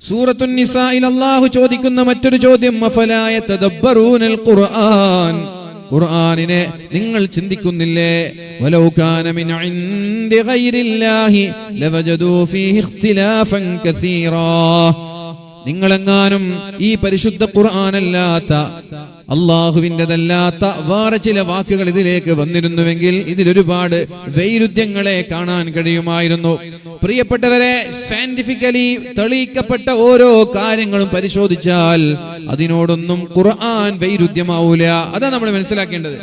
സൂറത്തുൻ നിസായിൽ അള്ളാഹു ചോദിക്കുന്ന മറ്റൊരു ചോദ്യം അഫലായ തദബ്ബറൂനൽ ഖുർആൻ. ഖുർആനിനെ നിങ്ങൾ ചിന്തിക്കുന്നില്ലേ? വലൗ കാന മിൻ ഇൻദി ഗൈരില്ലാഹി ലവജദൂ ഫീഹി ഇഖ്തിലാഫൻ കസീറാ. നിങ്ങളെങ്ങാനും ഈ പരിശുദ്ധ ഖുർആനല്ലാത്ത അള്ളാഹുവിന്റെതല്ലാത്ത വേറെ ചില വാക്കുകൾ ഇതിലേക്ക് വന്നിരുന്നുവെങ്കിൽ ഇതിലൊരുപാട് വൈരുദ്ധ്യങ്ങളെ കാണാൻ കഴിയുമായിരുന്നു. പ്രിയപ്പെട്ടവരെ സയന്റിഫിക്കലി തെളിയിക്കപ്പെട്ട ഓരോ കാര്യങ്ങളും പരിശോധിച്ചാൽ അതിനോടൊന്നും ഖുർആൻ വൈരുദ്ധ്യമാവൂല. അതാ നമ്മൾ മനസ്സിലാക്കേണ്ടത്.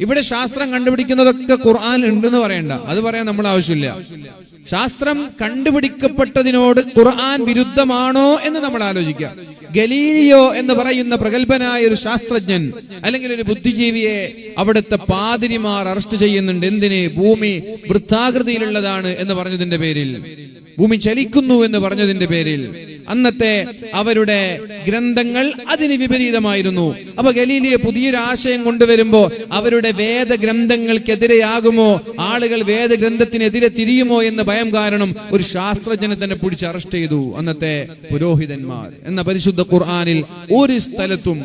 ഇവിടെ ശാസ്ത്രം കണ്ടുപിടിക്കുന്നതൊക്കെ ഖുർആൻ ഉണ്ടെന്ന് പറയണ്ട. അത് പറയാൻ നമ്മൾ ആവശ്യമില്ല. ശാസ്ത്രം കണ്ടുപിടിക്കപ്പെട്ടതിനോട് ഖുർആൻ വിരുദ്ധമാണോ എന്ന് നമ്മൾ ആലോചിക്കാം ഗലീലിയോ എന്ന് പറയുന്ന പ്രഗത്ഭനായ ഒരു ശാസ്ത്രജ്ഞൻ അല്ലെങ്കിൽ ഒരു ബുദ്ധിജീവിയെ അവിടുത്തെ പാതിരിമാർ അറസ്റ്റ് ചെയ്യുന്നുണ്ട്. എന്തിന്? ഭൂമി വൃത്താകൃതിയിലുള്ളതാണ് എന്ന് പറഞ്ഞതിന്റെ പേരിൽ. ഭൂമി ചലിക്കുന്നു എന്ന് പറഞ്ഞതിന്റെ പേരിൽ അന്നത്തെ അവരുടെ ഗ്രന്ഥങ്ങൾ അതിന് വിപരീതമായിരുന്നു. അപ്പൊ ഗലീലിയ പുതിയൊരു ആശയം കൊണ്ടുവരുമ്പോ അവരുടെ വേദഗ്രന്ഥങ്ങൾക്കെതിരെയാകുമോ? ആളുകൾ വേദഗ്രന്ഥത്തിനെതിരെ തിരിയുമോ എന്ന് ഭയം കാരണം ഒരു ശാസ്ത്രജ്ഞനെ തന്നെ പിടിച്ച് അറസ്റ്റ് ചെയ്തു അന്നത്തെ പുരോഹിതന്മാർ. എന്ന പരിശുദ്ധ ഖുർആാനിൽ ഒരു സ്ഥലത്തും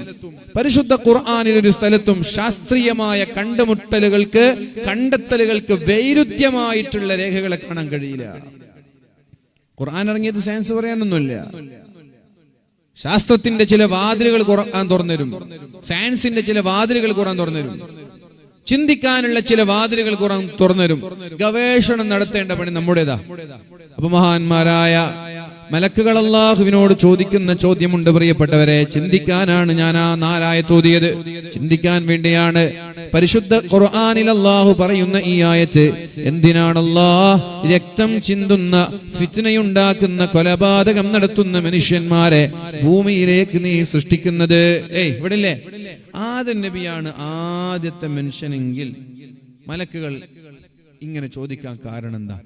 പരിശുദ്ധ ഖുർആാനിൽ ഒരു സ്ഥലത്തും ശാസ്ത്രീയമായ കണ്ടുമുട്ടലുകൾക്ക് കണ്ടെത്തലുകൾക്ക് വൈരുദ്ധ്യമായിട്ടുള്ള രേഖകളെ കാണാൻ കഴിയില്ല. ഖുർആൻ ഇറങ്ങിയത് സയൻസ് പറയാനൊന്നുമില്ല. ശാസ്ത്രത്തിന്റെ ചില വാതിലുകൾ ഖുർആൻ തുറന്നുതരും സയൻസിന്റെ ചില വാതിലുകൾ ഖുർആൻ തുറന്നുതരും ചിന്തിക്കാനുള്ള ചില വാതിലുകൾ ഖുർആൻ തുറന്നുതരും ഗവേഷണം നടത്തേണ്ട പണി നമ്മുടേതാ. അപ്പൊ മഹാന്മാരായ മലക്കുകൾ അള്ളാഹുവിനോട് ചോദിക്കുന്ന ചോദ്യമുണ്ട് പ്രിയപ്പെട്ടവരെ. ചിന്തിക്കാനാണ് ഞാൻ ആ നാലായ തോതിയത് ചിന്തിക്കാൻ വേണ്ടിയാണ് പരിശുദ്ധ ഖുർആാനിൽ അള്ളാഹു പറയുന്ന ഈ ആയത്ത്. എന്തിനാണ് അള്ളാഹ് രക്തം ചിന്തുന്ന ഫിത്നയുണ്ടാക്കുന്ന കൊലപാതകം നടത്തുന്ന മനുഷ്യന്മാരെ ഭൂമിയിലേക്ക് നീ സൃഷ്ടിക്കുന്നത്? ഏയ് ഇവിടില്ലേ? ആദ്യ നബിയാണ് ആദ്യത്തെ മനുഷ്യനെങ്കിൽ മലക്കുകൾ ഇങ്ങനെ ചോദിക്കാൻ കാരണം എന്താ?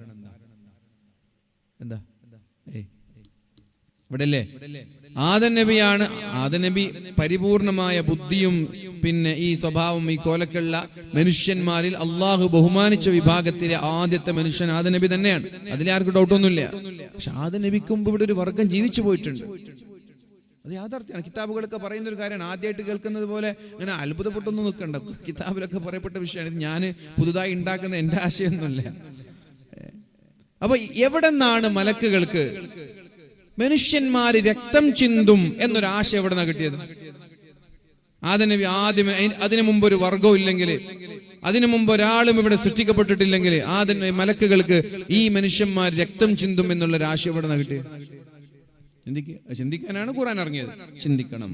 എന്താ? ഏയ് ഇവിടല്ലേ ആദൻ നബിയാണ് ആദൻ നബി പരിപൂർണമായ ബുദ്ധിയും പിന്നെ ഈ സ്വഭാവം ഈ കോലക്കുള്ള മനുഷ്യന്മാരിൽ അള്ളാഹു ബഹുമാനിച്ച വിഭാഗത്തിലെ ആദ്യത്തെ മനുഷ്യൻ ആദൻ നബി തന്നെയാണ്. അതിൽ ആർക്കും ഡൗട്ടൊന്നുമില്ല പക്ഷെ ആദൻ നബിക്കും ഇവിടെ ഒരു വർഗം ജീവിച്ചു പോയിട്ടുണ്ട്. അത് യാഥാർത്ഥ്യമാണ്. കിതാബുകളൊക്കെ പറയുന്ന ഒരു കാര്യമാണ്. ആദ്യമായിട്ട് കേൾക്കുന്നത് പോലെ അങ്ങനെ അത്ഭുതപ്പെട്ടൊന്നും നിൽക്കണ്ട. കിതാബിലൊക്കെ പറയപ്പെട്ട വിഷയമാണ്. ഇത് ഞാൻ പുതുതായി ഉണ്ടാക്കുന്ന എന്റെ ആശയമൊന്നുമല്ല. അപ്പൊ എവിടെ നിന്നാണ് മലക്കുകൾക്ക് മനുഷ്യന്മാര് രക്തം ചിന്തും എന്നൊരാശ എവിടെ നിന്നാണ് കിട്ടിയത് ആദ്യം ആദ്യം അതിനു മുമ്പ് ഒരു വർഗവും ഇല്ലെങ്കിൽ അതിനു മുമ്പ് ഒരാളും ഇവിടെ സൃഷ്ടിക്കപ്പെട്ടിട്ടില്ലെങ്കിൽ ആദ്യം മലക്കുകൾക്ക് ഈ മനുഷ്യന്മാർ രക്തം ചിന്തും എന്നുള്ള ഒരു ആശയം എവിടെ നിന്നാണ് കിട്ടിയത് ചിന്തിക്കാനാണ് ഖുറാൻ ഇറങ്ങിയത്. ചിന്തിക്കണം.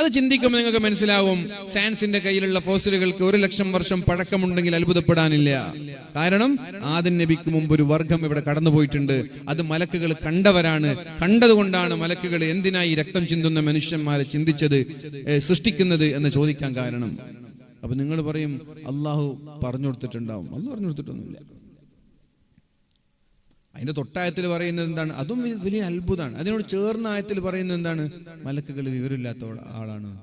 അത് ചിന്തിക്കുമ്പോൾ നിങ്ങൾക്ക് മനസ്സിലാവും സയൻസിന്റെ കയ്യിലുള്ള ഫോസിലുകൾക്ക് ഒരു ലക്ഷം വർഷം പഴക്കമുണ്ടെങ്കിൽ അത്ഭുതപ്പെടാനില്ല. കാരണം ആദ്യം നബിക്ക് മുമ്പ് ഒരു വർഗം ഇവിടെ കടന്നുപോയിട്ടുണ്ട്. അത് മലക്കുകൾ കണ്ടവരാണ്. കണ്ടതുകൊണ്ടാണ് മലക്കുകൾ എന്തിനായി രക്തം ചിന്തുന്ന മനുഷ്യന്മാരെ ചിന്തിച്ചത് സൃഷ്ടിക്കുന്നത് എന്ന് ചോദിക്കാൻ കാരണം. അപ്പൊ നിങ്ങൾ പറയും അള്ളാഹു പറഞ്ഞു കൊടുത്തിട്ടുണ്ടാവും അള്ളാഹു പറഞ്ഞു കൊടുത്തിട്ടൊന്നുമില്ല അതിന്റെ തൊട്ടായത്തിൽ പറയുന്നത് എന്താണ്? അതും വലിയ അത്ഭുതമാണ് അതിനോട് ചേർന്ന ആയത്തിൽ പറയുന്നത് എന്താണ്? മലക്കുകൾ വിവരമില്ലാത്ത ആള- ആളാണ്.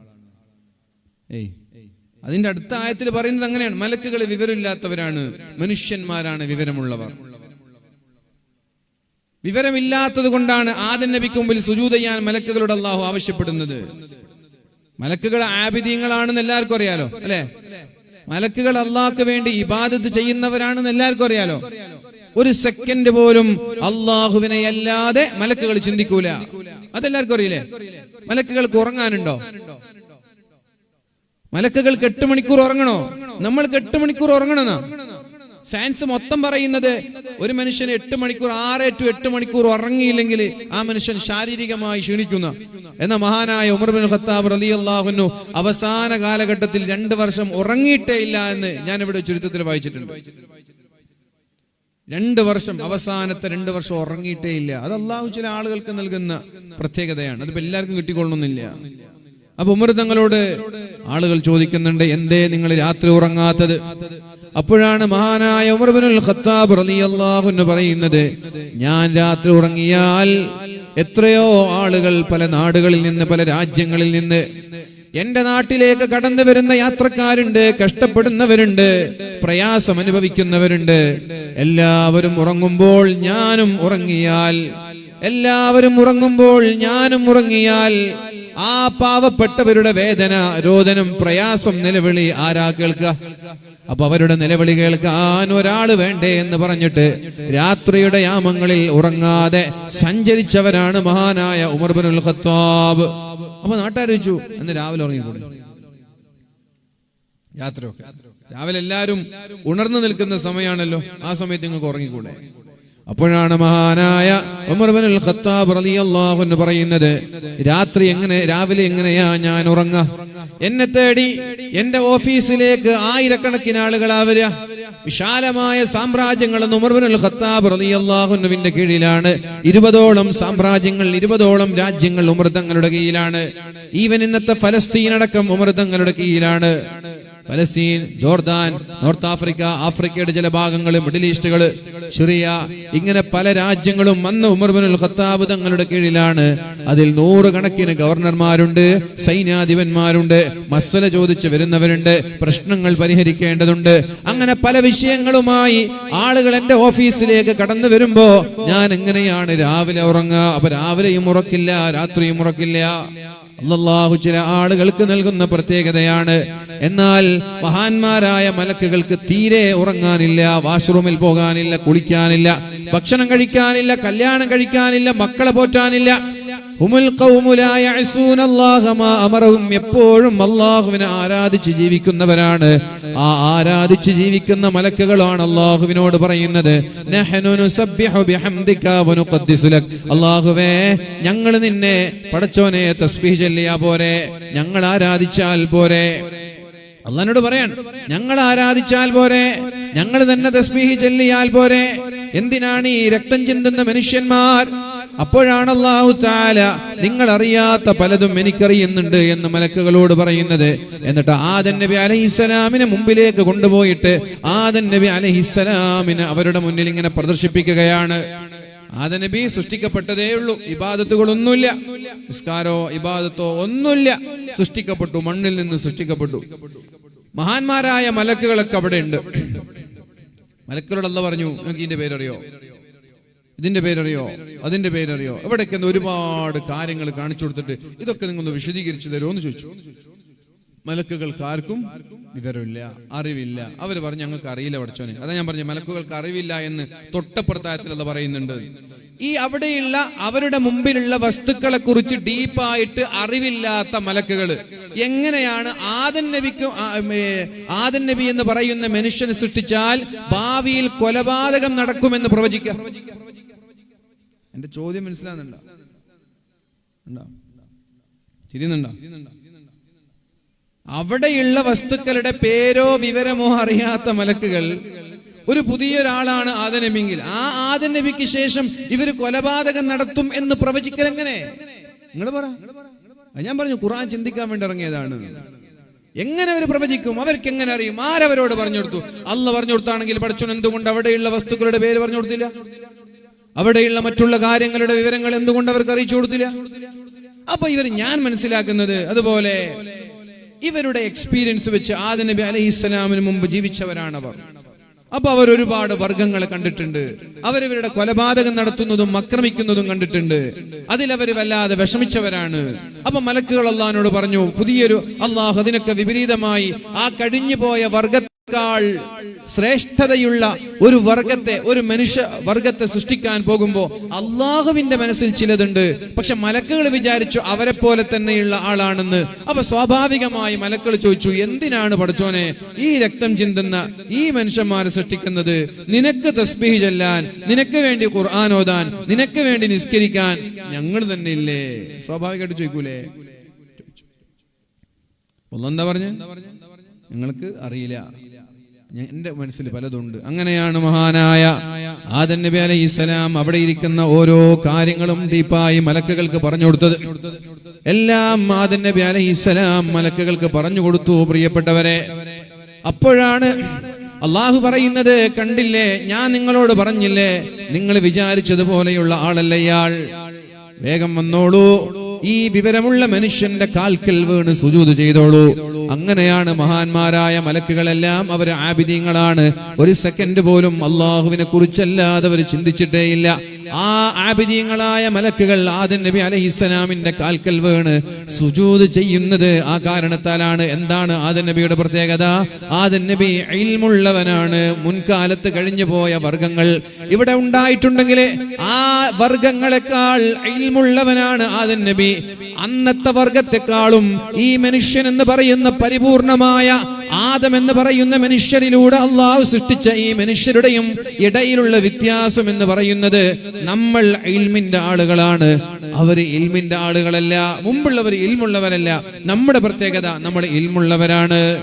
ഏയ്. അതിന്റെ അടുത്ത ആയത്തിൽ പറയുന്നത് അങ്ങനെയാണ്. മലക്കുകൾ വിവരമില്ലാത്തവരാണ്. മനുഷ്യന്മാരാണ് വിവരമുള്ളവർ. വിവരമില്ലാത്തത് കൊണ്ടാണ് ആദൻ നബിക്ക് മുമ്പിൽ സുജൂത ചെയ്യാൻ മലക്കുകളോട് അള്ളാഹു ആവശ്യപ്പെടുന്നത്. മലക്കുകൾ ആബിദീങ്ങളാണെന്ന് എല്ലാവർക്കും അറിയാലോ അല്ലെ? മലക്കുകൾ അള്ളാഹ്ക്ക് വേണ്ടി ഇബാദത്ത് ചെയ്യുന്നവരാണെന്ന് എല്ലാവർക്കും അറിയാലോ. ഒരു സെക്കൻഡ് പോലും അള്ളാഹുവിനെ അല്ലാതെ മലക്കുകൾ ചിന്തിക്കൂല. അതെല്ലാവർക്കും അറിയില്ലേ? മലക്കുകൾക്ക് ഉറങ്ങാനുണ്ടോ? മലക്കുകൾക്ക് എട്ട് മണിക്കൂർ ഉറങ്ങണോ? നമ്മൾക്ക് എട്ട് മണിക്കൂർ ഉറങ്ങണോ സയൻസ് മൊത്തം പറയുന്നത് ഒരു മനുഷ്യന് എട്ട് മണിക്കൂർ ആറ് ടു എട്ട് മണിക്കൂർ ഉറങ്ങിയില്ലെങ്കിൽ ആ മനുഷ്യൻ ശാരീരികമായി ക്ഷീണിക്കുന്ന. എന്ന മഹാനായ ഉമർ ബിൻ ഖത്താബ് അള്ളാഹുനു അവസാന കാലഘട്ടത്തിൽ രണ്ട് വർഷം ഉറങ്ങിയിട്ടേ ഇല്ല എന്ന് ഞാൻ ഇവിടെ ചുരുക്കത്തിൽ വായിച്ചിട്ടുണ്ട്. രണ്ട് വർഷം അവസാനത്തെ രണ്ട് വർഷം ഉറങ്ങിയിട്ടേ ഇല്ല. അത് അള്ളാഹു ചില ആളുകൾക്ക് നൽകുന്ന പ്രത്യേകതയാണ്. അതിപ്പോ എല്ലാവർക്കും കിട്ടിക്കൊള്ളണമെന്നില്ല അപ്പൊ ഉമർ തങ്ങളോട് ആളുകൾ ചോദിക്കുന്നുണ്ട് എന്തേ നിങ്ങൾ രാത്രി ഉറങ്ങാത്തത്? അപ്പോഴാണ് മഹാനായ ഉമർബിനുൽ ഖത്താബ് റളിയല്ലാഹു എന്ന് പറയുന്നത് ഞാൻ രാത്രി ഉറങ്ങിയാൽ എത്രയോ ആളുകൾ പല നാടുകളിൽ നിന്ന് പല രാജ്യങ്ങളിൽ നിന്ന് എന്റെ നാട്ടിലേക്ക് കടന്നു വരുന്ന യാത്രക്കാരുണ്ട് കഷ്ടപ്പെടുന്നവരുണ്ട് പ്രയാസം അനുഭവിക്കുന്നവരുണ്ട്. എല്ലാവരും ഉറങ്ങുമ്പോൾ ഞാനും ഉറങ്ങിയാൽ എല്ലാവരും ഉറങ്ങുമ്പോൾ ഞാനും ഉറങ്ങിയാൽ ആ പാവപ്പെട്ടവരുടെ വേദന രോദനം പ്രയാസം നിലവിളി ആരാ കേൾക്കുക? അപ്പൊ അവരുടെ നിലവിളി കേൾക്കാൻ ഒരാൾ വേണ്ടേ എന്ന് പറഞ്ഞിട്ട് രാത്രിയുടെ യാമങ്ങളിൽ ഉറങ്ങാതെ സഞ്ചരിച്ചവരാണ് മഹാനായ ഉമർ ബിനുൽ ഖത്താബ്. അപ്പൊ നാട്ടുകാർ വെച്ചു എന്ന് രാവിലെ ഉറങ്ങിക്കൂടെ? യാത്രയൊക്കെ. രാവിലെ എല്ലാരും ഉണർന്നു നിൽക്കുന്ന സമയമാണല്ലോ ആ സമയത്ത് നിങ്ങൾക്ക് ഉറങ്ങിക്കൂടെ? അപ്പോഴാണ് മഹാനായ ഉമർ ബിനുൽ ഖത്താബ് റളിയല്ലാഹു അൻഹു പറയുന്നത് രാത്രി എങ്ങനെ രാവിലെ എങ്ങനെയാ ഞാൻ ഉറങ്ങ? എന്നെ തേടി എന്റെ ഓഫീസിലേക്ക് ആയിരക്കണക്കിന് ആളുകൾ വരിക വിശാലമായ സാമ്രാജ്യങ്ങൾ എന്ന് ഉമർ ബിനുൽ ഖത്താബ് റളിയല്ലാഹു അൻഹുവിന്റെ കീഴിലാണ്. ഇരുപതോളം സാമ്രാജ്യങ്ങൾ ഇരുപതോളം രാജ്യങ്ങൾ ഉമർ തങ്ങളുടെ കീഴിലാണ്. ഈവൻ ഇന്നത്തെ ഫലസ്തീൻ അടക്കം ഉമർ തങ്ങളുടെ കീഴിലാണ്. പലസ്തീൻ ജോർദാൻ നോർത്ത് ആഫ്രിക്ക ആഫ്രിക്കയുടെ ചില ഭാഗങ്ങൾ മിഡിൽ ഈസ്റ്റുകൾ സിറിയ ഇങ്ങനെ പല രാജ്യങ്ങളും അന്ന് ഉമർ ബിനുൽ ഖത്താബ് തങ്ങളുടെ കീഴിലാണ്. അതിൽ നൂറുകണക്കിന് ഗവർണർമാരുണ്ട് സൈന്യാധിപന്മാരുണ്ട് മസല ചോദിച്ച് വരുന്നവരുണ്ട് പ്രശ്നങ്ങൾ പരിഹരിക്കേണ്ടതുണ്ട്. അങ്ങനെ പല വിഷയങ്ങളുമായി ആളുകൾ എന്റെ ഓഫീസിലേക്ക് കടന്നു വരുമ്പോ ഞാൻ എങ്ങനെയാണ് രാവിലെ ഉറങ്ങുക? അപ്പൊ രാവിലെയും ഉറക്കില്ല രാത്രിയും ഉറക്കില്ല. അള്ളാഹു ചില ആളുകൾക്ക് നൽകുന്ന പ്രത്യേകതയാണ്. എന്നാൽ മഹാന്മാരായ മലക്കുകൾക്ക് തീരെ ഉറങ്ങാനില്ല വാഷ്റൂമിൽ പോകാനില്ല കുളിക്കാനില്ല ഭക്ഷണം കഴിക്കാനില്ല കല്യാണം കഴിക്കാനില്ല മക്കളെ പോറ്റാനില്ല. എപ്പോഴും അള്ളാഹുവിനെ ആരാധിച്ച് ജീവിക്കുന്നവരാണ്. ആ ആരാധിച്ച് ജീവിക്കുന്ന മലക്കുകളാണ് അള്ളാഹുവിനോട് പറയുന്നത്. അള്ളാഹുവേ ഞങ്ങൾ നിന്നെ പടച്ചോനെ തസ്ബീഹ് ചൊല്ലിയാ പോരെ. ഞങ്ങൾ ആരാധിച്ചാൽ പോരെ. അള്ളഹാനോട് പറയാൻ ഞങ്ങൾ ആരാധിച്ചാൽ പോരെ. ഞങ്ങൾ തന്നെ തസ്ബീഹ് ചെല്ലിയാൽ പോരെ. എന്തിനാണ് ഈ രക്തം ചിന്തുന്ന മനുഷ്യന്മാർ അപ്പോഴാണ് അള്ളാഹു താല നിങ്ങൾ അറിയാത്ത പലതും എനിക്കറിയുന്നുണ്ട് എന്ന് മലക്കുകളോട് പറയുന്നത്. എന്നിട്ട് ആദൻ നബി അലഹിസ്സലാമിനെ മുമ്പിലേക്ക് കൊണ്ടുപോയിട്ട് ആദൻ നബി അലഹിസ്സലാമിനെ അവരുടെ മുന്നിൽ ഇങ്ങനെ പ്രദർശിപ്പിക്കുകയാണ്. ആദൻ നബി സൃഷ്ടിക്കപ്പെട്ടതേ ഉള്ളൂ ഇബാദത്തുകളൊന്നുമില്ല. നിസ്കാരോ ഇബാദത്തോ ഒന്നുമില്ല. സൃഷ്ടിക്കപ്പെട്ടു മണ്ണിൽ നിന്ന് സൃഷ്ടിക്കപ്പെട്ടു. മഹാന്മാരായ മലക്കുകളൊക്കെ അവിടെ ഉണ്ട് മലക്കുകളോട് അല്ല പറഞ്ഞു നിങ്ങൾക്ക് ഇതിന്റെ പേരറിയോ? ഇതിന്റെ പേരറിയോ? അതിന്റെ പേരറിയോ? ഇവിടേക്ക് ഒരുപാട് കാര്യങ്ങൾ കാണിച്ചു കൊടുത്തിട്ട് ഇതൊക്കെ നിങ്ങളൊന്ന് വിശദീകരിച്ചു തരുമോ എന്ന് ചോദിച്ചു. മലക്കുകൾക്ക് ആർക്കും വിവരമില്ല അറിവില്ല. അവർ പറഞ്ഞു ഞങ്ങൾക്ക് അറിയില്ല പഠിച്ചോനെ അതാ ഞാൻ പറഞ്ഞു മലക്കുകൾക്ക് അറിവില്ല എന്ന് തൊട്ടപ്പുറത്തായത്തിൽ അത് പറയുന്നുണ്ട്. ഈ അവിടെയുള്ള അവരുടെ മുമ്പിലുള്ള വസ്തുക്കളെ കുറിച്ച് ഡീപ്പായിട്ട് അറിവില്ലാത്ത മലക്കുകൾ എങ്ങനെയാണ് ആദൻ നബിക്ക് ആദൻ നബി എന്ന് പറയുന്ന മനുഷ്യനെ സൃഷ്ടിച്ചാൽ ഭാവിയിൽ കൊലപാതകം നടക്കുമെന്ന് പ്രവചിക്കാം. എന്റെ ചോദ്യം മനസ്സിലാകുന്നുണ്ടോ? ഉണ്ടോ? അവിടെയുള്ള വസ്തുക്കളുടെ പേരോ വിവരമോ അറിയാത്ത മലക്കുകൾ ഒരു പുതിയൊരാളാണ് നബിങ്കിൽ ആ ആദ നബിക്ക് ശേഷം ഇവർ കൊലപാതകം നടത്തും എന്ന് പ്രവചിക്കൽ എങ്ങനെ? നിങ്ങൾ പറ. ഞാൻ പറഞ്ഞു ഖുറാൻ ചിന്തിക്കാൻ വേണ്ടി ഇറങ്ങിയതാണ്. എങ്ങനെ അവർ പ്രവചിക്കും? അവർക്ക് എങ്ങനെ അറിയും? ആരവരോട് പറഞ്ഞു കൊടുത്തു? അല്ല പറഞ്ഞു കൊടുത്താണെങ്കിൽ പഠിച്ചു എന്തുകൊണ്ട് അവിടെയുള്ള വസ്തുക്കളുടെ പേര് പറഞ്ഞു കൊടുത്തില്ല? അവിടെയുള്ള മറ്റുള്ള കാര്യങ്ങളുടെ വിവരങ്ങൾ എന്തുകൊണ്ട് അവർക്ക് അറിയിച്ചു കൊടുത്തില്ല? അപ്പൊ ഇവർ ഞാൻ മനസ്സിലാക്കുന്നത് അതുപോലെ ഇവരുടെ എക്സ്പീരിയൻസ് വെച്ച് ആദ നബി അലഹിസ്സലാമിന് മുമ്പ് ജീവിച്ചവരാണ് അവർ അപ്പൊ അവർ ഒരുപാട് വർഗങ്ങളെ കണ്ടിട്ടുണ്ട്. അവരിവരുടെ കൊലപാതകം നടത്തുന്നതും അക്രമിക്കുന്നതും കണ്ടിട്ടുണ്ട്. അതിലവർ വല്ലാതെ വിഷമിച്ചവരാണ്. അപ്പൊ മലക്കുകൾ അള്ളഹാനോട് പറഞ്ഞു പുതിയൊരു അള്ളാഹു അതിനൊക്കെ വിപരീതമായി ആ കഴിഞ്ഞു പോയ വർഗത്തേക്കാൾ ശ്രേഷ്ഠതയുള്ള ഒരു വർഗത്തെ ഒരു മനുഷ്യ വർഗത്തെ സൃഷ്ടിക്കാൻ പോകുമ്പോ അള്ളാഹുവിന്റെ മനസ്സിൽ ചിലതുണ്ട്. പക്ഷെ മലക്കുകൾ വിചാരിച്ചു അവരെ പോലെ തന്നെയുള്ള ആളാണെന്ന്. അപ്പൊ സ്വാഭാവികമായി മലക്കൾ ചോദിച്ചു എന്തിനാണ് പഠിച്ചോനെ ഈ രക്തം ചിന്തുന്ന ഈ മനുഷ്യന്മാരെ സൃഷ്ടിക്കുന്നത്? നിനക്ക് തസ്ബീഹ് ചെല്ലാൻ നിനക്ക് വേണ്ടി ഖുർആൻ ഓതാൻ നിനക്ക് വേണ്ടി നിസ്കരിക്കാൻ ഞങ്ങൾ തന്നെ ഇല്ലേ? സ്വാഭാവികമായിട്ട് ചോദിക്കൂലേ? ഒന്നെന്താ പറഞ്ഞു? നിങ്ങൾക്ക് അറിയില്ല. എന്റെ മനസ്സിൽ പലതുണ്ട്. അങ്ങനെയാണ് മഹാനായ ആദൻ നബി അലൈഹി ഇസ്ലാം അവിടെ ഇരിക്കുന്ന ഓരോ കാര്യങ്ങളും ഡീപ്പായി മലക്കുകൾക്ക് പറഞ്ഞു കൊടുത്തത്. എല്ലാം ആദൻ നബി അലൈഹി ഇസ്ലാം മലക്കുകൾക്ക് പറഞ്ഞു കൊടുത്തു പ്രിയപ്പെട്ടവരെ. അപ്പോഴാണ് അള്ളാഹു പറയുന്നത് കണ്ടില്ലേ ഞാൻ നിങ്ങളോട് പറഞ്ഞില്ലേ നിങ്ങൾ വിചാരിച്ചതുപോലെയുള്ള ആളല്ല ഇയാൾ? വേഗം വന്നോളൂ. ഈ വിവരമുള്ള മനുഷ്യന്റെ കാൽക്കൽ വീണ് സുജൂത് ചെയ്തോളൂ. അങ്ങനെയാണ് മഹാന്മാരായ മലക്കുകളെല്ലാം അവർ ആബിദീങ്ങളാണ് ഒരു സെക്കൻഡ് പോലും അള്ളാഹുവിനെ കുറിച്ചല്ലാതെ അവർ ചിന്തിച്ചിട്ടേയില്ല. ആ ആബിദീങ്ങളായ മലക്കുകൾ ആദ്യ നബി അലഹിസ്സലാമിന്റെ കാൽക്കൽ വേണ് സുജൂത് ചെയ്യുന്നത് ആ കാരണത്താലാണ്. എന്താണ് ആദ്യ നബിയുടെ പ്രത്യേകത? ആദ്യ നബി ഇൽമുള്ളവനാണ്. മുൻകാലത്ത് കഴിഞ്ഞു പോയ വർഗങ്ങൾ ഇവിടെ ഉണ്ടായിട്ടുണ്ടെങ്കിൽ ആ വർഗങ്ങളെക്കാൾ ഇൽമുള്ളവനാണ് ആദ്യ നബി. അന്നത്തെ വർഗത്തെക്കാളും ഈ മനുഷ്യൻ എന്ന് പറയുന്ന പരിപൂർണമായ ആദം എന്ന് പറയുന്ന മനുഷ്യരിലൂടെ അള്ളാഹു സൃഷ്ടിച്ച ഈ മനുഷ്യരുടെയും ഇടയിലുള്ള വ്യത്യാസം എന്ന് പറയുന്നത് നമ്മൾ ഇൽമിന്റെ ആളുകളാണ്. അവർ ഇൽമിന്റെ ആളുകളല്ല. മുമ്പുള്ളവർ ഇൽമുള്ളവരല്ല. നമ്മുടെ പ്രത്യേകത നമ്മൾ ഇൽമുള്ളവരാണ്.